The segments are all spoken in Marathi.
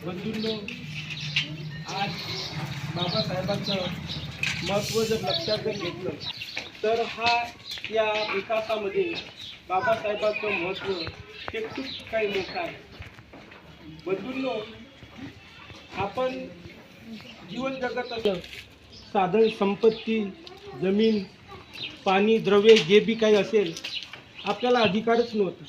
बंधूंनो आज बाबासाहेबांचं महत्त्व जर लक्षात जर घेतलं तर हा या विकासामध्ये बाबासाहेबांचं महत्त्व हे खूप काही मोठं आहे. बंधूंनो आपण जीवन जगत असं साधन संपत्ती जमीन पाणी द्रव्य जे बी काही असेल आपल्याला अधिकारच नव्हता.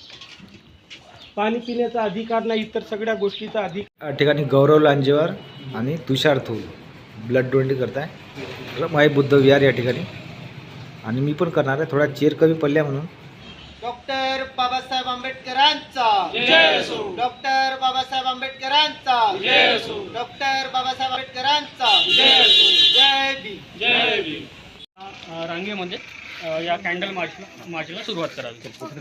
पाणी पिण्याचा अधिकार नाही तर सगळ्या गोष्टीचा अधिकार या ठिकाणी गौरव लांजेवार आणि तुषार थूल ब्लड डोनेट करताय. माई बुद्ध विहार या ठिकाणी. आणि मी पण करणार आहे. थोडा चेअर कमी पडल्या म्हणून. डॉक्टर बाबासाहेब आंबेडकरांचा. डॉक्टर बाबासाहेब आंबेडकरांचा. डॉक्टर बाबासाहेब आंबेडकरांचा. जय भीम. अ, रांगेमध्ये अ, या कॅन्डल मार्चला मार्चला सुरुवात करावी. कधी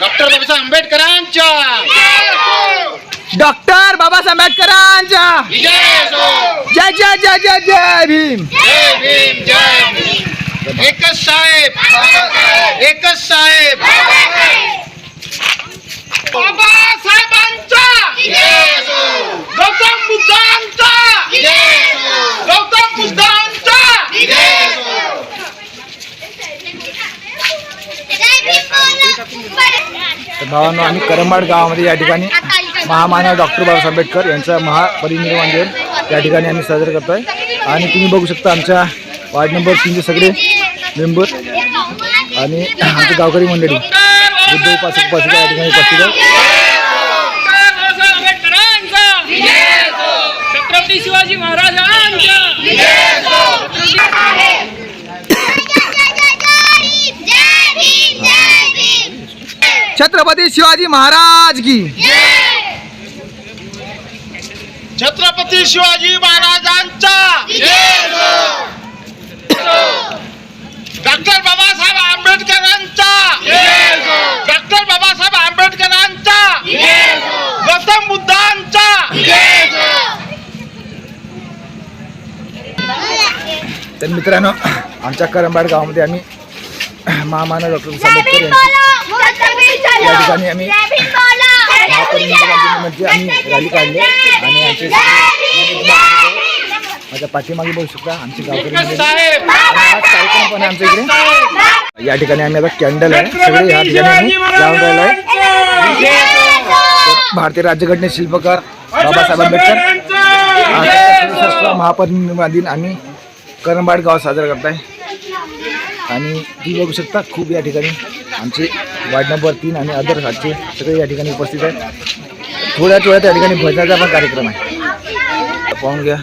डॉक्टर बाबासाहेब आंबेडकरांच्या. डॉक्टर बाबासाहेब आंबेडकरांच्या. जय जय जय जय जय भीम. जय भीम जय भीम एकच साहेब. एकच साहेब. बाबासाहेबांचा गौतम बुद्धांचा गौतम बुद्धांचा तर भावांनो आम्ही करंबाड गावामध्ये या ठिकाणी महामानव डॉक्टर बाबासाहेब आंबेडकर यांचा महापरिनिर्वाण दिन या ठिकाणी आम्ही साजरा करतोय. आणि तुम्ही बघू शकता आमच्या वार्ड नंबर तीनचे सगळे मेंबर आणि आमची गावकरी मंडळी. बुद्ध उपासक उपासिका या ठिकाणी उपस्थित आहेत. छत्रपती शिवाजी महाराजांच्या छत्रपती शिवाजी महाराज की. छत्रपती शिवाजी महाराजांचा डॉक्टर बाबासाहेब आंबेडकरांचा डॉक्टर बाबासाहेब आंबेडकरांचा गौतम बुद्धांचा तर मित्रांनो आमच्या करंबाड गावामध्ये आम्ही महामानव डॉक्टर आंबेडकर यांची या ठिकाणी आम्ही दिनामध्ये आम्ही रॅली काढली आणि आमचे माझ्या पाठीमागे बघू शकता आमची गावकरी आज कार्यक्रम पण आहे आमच्या इकडे. या ठिकाणी आम्ही आता कॅन्डल आहे. सगळे या ठिकाणी आम्ही लावून राहिलो आहे तर भारतीय राज्यघटने शिल्पकार बाबासाहेब आंबेडकर महापरिनिर्वाण दिन आम्ही करंबाड गाव साजरा करताय. आणि ती बघू शकता खूप या ठिकाणी आमचे वार्ड नंबर तीन आणि अदर सातचे सगळे या ठिकाणी उपस्थित आहेत. थोड्या थोड्या त्या ठिकाणी भजनाचा पण कार्यक्रम आहे. पाहून घ्या.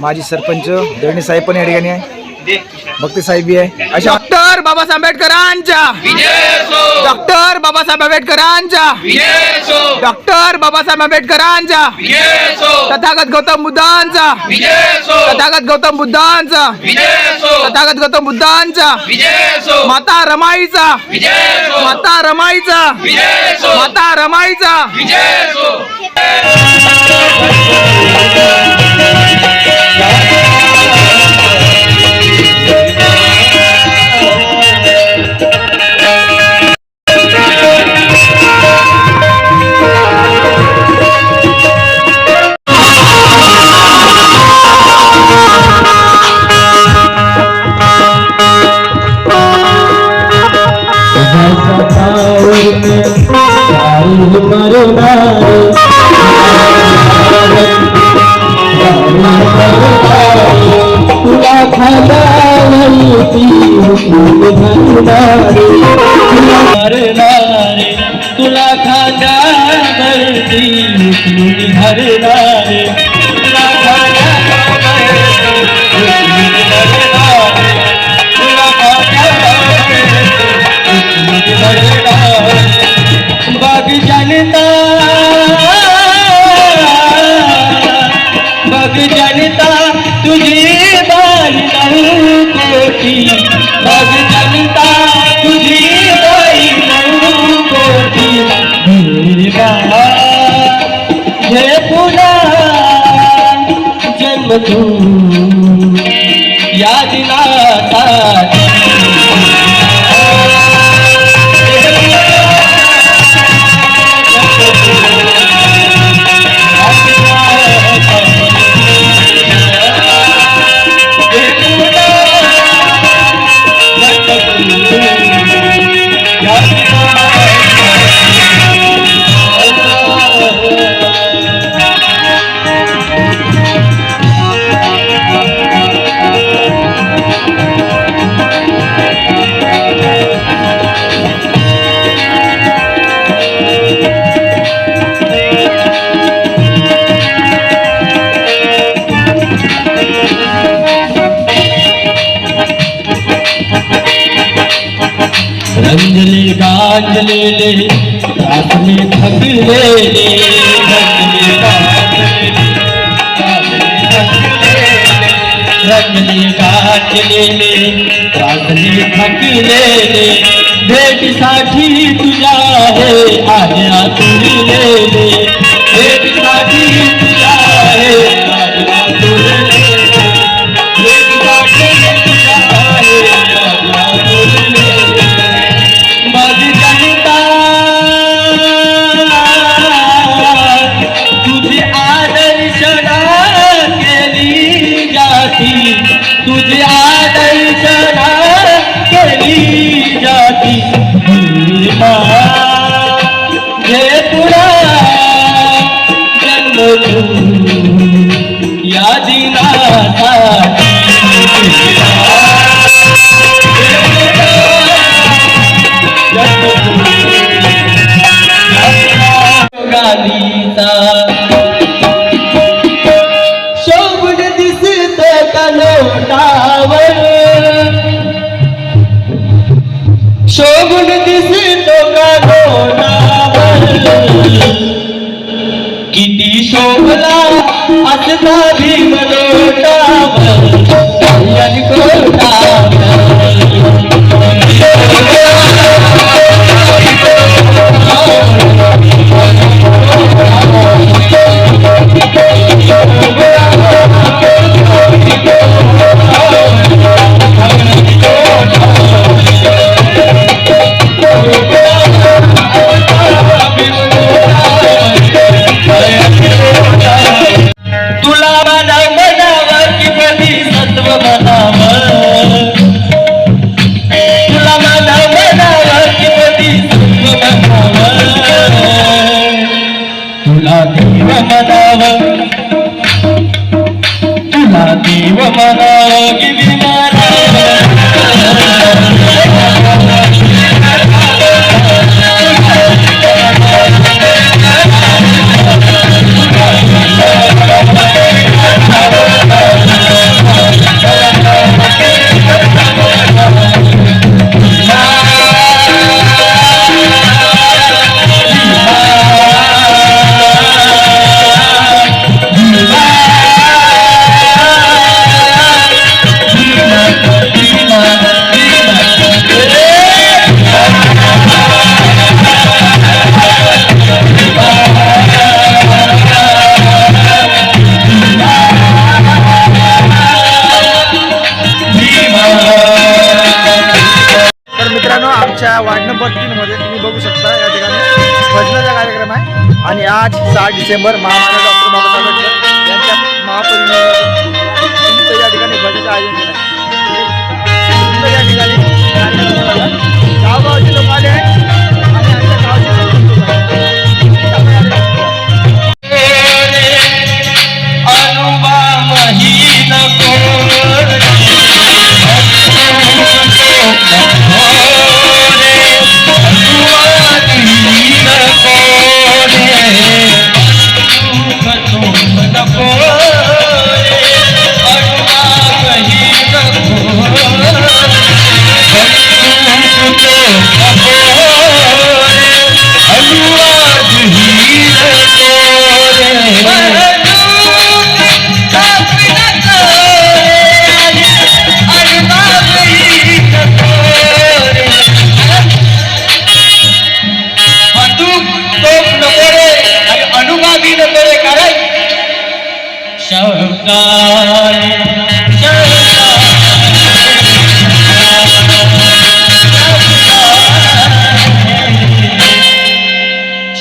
माजी सरपंच दळणी साहेब पण या ठिकाणी आहे. भक्ती साहेब बी आहे अशा डॉक्टर बाबासाहेब आंबेडकरांच्या. डॉक्टर बाबासाहेब आंबेडकरांच्या. डॉक्टर बाबासाहेब आंबेडकरांच्या. तथागत गौतम बुद्धांचा तथागत गौतम बुद्धांचा तथागत गौतम बुद्धांचा माता रमाईचा. माता रमाईचा. माता रमाईचा. मधु अंजली गांजलेले रात में थकलेले रंगली गांजलेले रात में थकलेले भेटीसाठी तुझ्या आहे आल्या तुझलेले भेटीसाठी ali. आठ सहा डिसेंबर महामान्य डॉक्टर बाबासाहेब आंबेडकर यांच्या महापरिनिर्वाण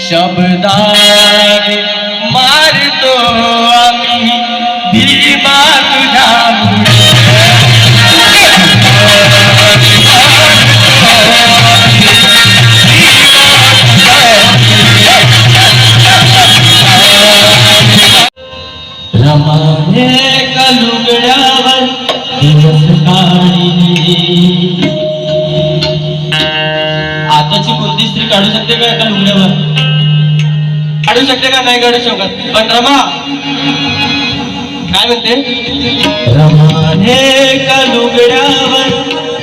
शब्दात मारतो आम्ही भीमा तुझ्या रमाने कलुगड्यावर दिवस आताची कोणती स्त्री काढू शकते का एका लुगड्यावर? काढू शकते का? नाही काढू शकत. पण रमा काय म्हणते? रमाने कलुगड्यावर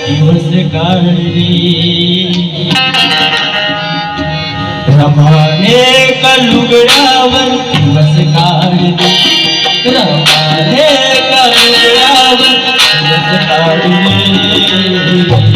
दिवस काढली. रमाने कलुगड्यावर दिवस काढली. रमाने का दिवस काढली.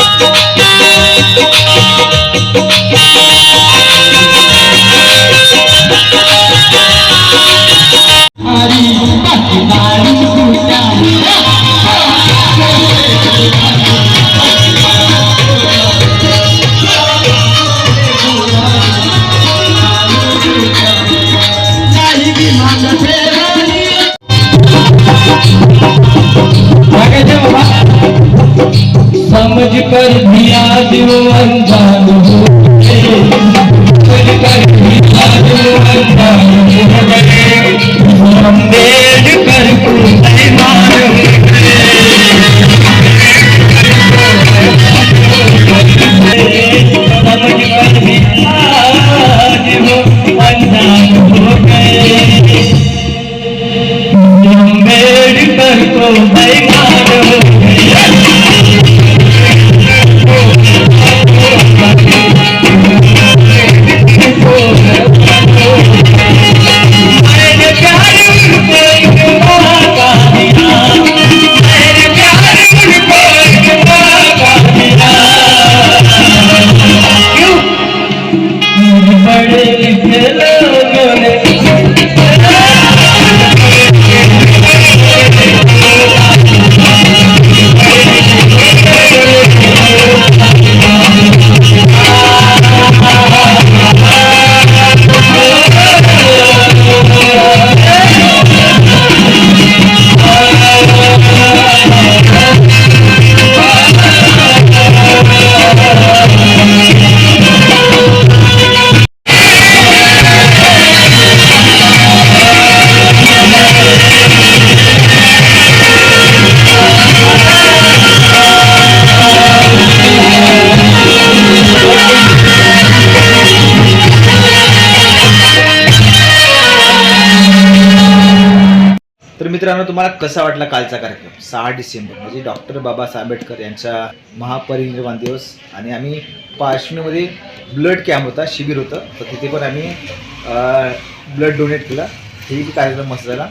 तर मित्रांनो तुम्हाला कसा वाटला कालचा कार्यक्रम? सहा डिसेंबर म्हणजे डॉक्टर बाबासाहेब आंबेडकर यांचा महापरिनिर्वाण दिवस आणि आम्ही पाचवीमध्ये ब्लड कॅम्प होता शिबिर होतं. तर तिथे पण आम्ही ब्लड डोनेट केलं. हे बी कार्यक्रम मस्त झाला.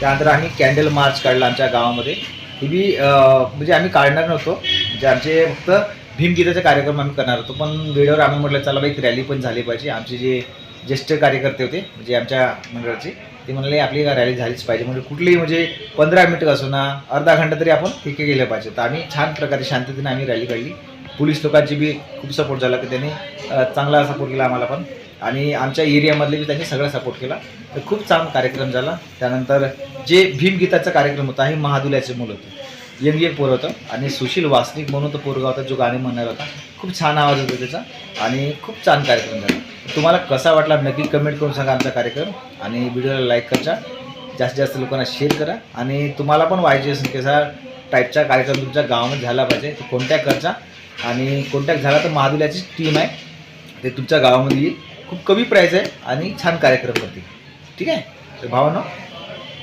त्यानंतर आम्ही कॅन्डल मार्च काढला आमच्या गावामध्ये. हे बी म्हणजे आम्ही काढणार नव्हतो. म्हणजे आमचे फक्त भीमगीताचा कार्यक्रम आम्ही करणार होतो. पण वेळेवर आम्ही म्हटलं चला बाई रॅली पण झाली पाहिजे. आमचे जे ज्येष्ठ कार्यकर्ते होते म्हणजे आमच्या मंडळाचे ते म्हणाले आपली रॅली झालीच पाहिजे. म्हणजे कुठलीही म्हणजे पंधरा मिनिटं असो ना अर्धा घंटा तरी आपण ठीक गेलं पाहिजे. तर आम्ही छान प्रकारे शांततेने आम्ही रॅली काढली. पोलीस लोकांची बी खूप सपोर्ट झाला की त्यांनी चांगला सपोर्ट केला आम्हाला पण. आणि आमच्या एरियामधले बी त्यांनी सगळा सपोर्ट केला. तर खूप चांगला कार्यक्रम झाला. त्यानंतर जे भीमगीताचा कार्यक्रम होता हे महादुल्याचे मुलं होते. यंग यंग पोर होतं आणि सुशील वासनिक म्हणून तो पोरगा होता जो गाणे म्हणणार होता. खूप छान आवाज होता त्याचा आणि खूप छान कार्यक्रम झाला. तुम्हाला कसा वाटला नक्की कमेंट करून सांगा आमचा कार्यक्रम. आणि व्हिडिओला लाईक करा जास्तीत जास्त लोकांना शेअर करा. आणि तुम्हाला पण व्हायचे असेल कसा टाईपचा कार्यक्रम तुमच्या गावामध्ये झाला पाहिजे. तर कॉन्टॅक्ट करायचा आणि कॉन्टॅक्ट झाला तर महादुल्याची टीम आहे. ते तुमच्या गावामध्ये येईल. खूप कमी प्राईस आहे आणि छान कार्यक्रम करतील. ठीक आहे? तर भावांनो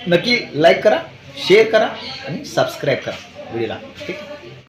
नक्की लाईक करा शेअर करा आणि सबस्क्राईब करा व्हिडिओला ठीक आहे?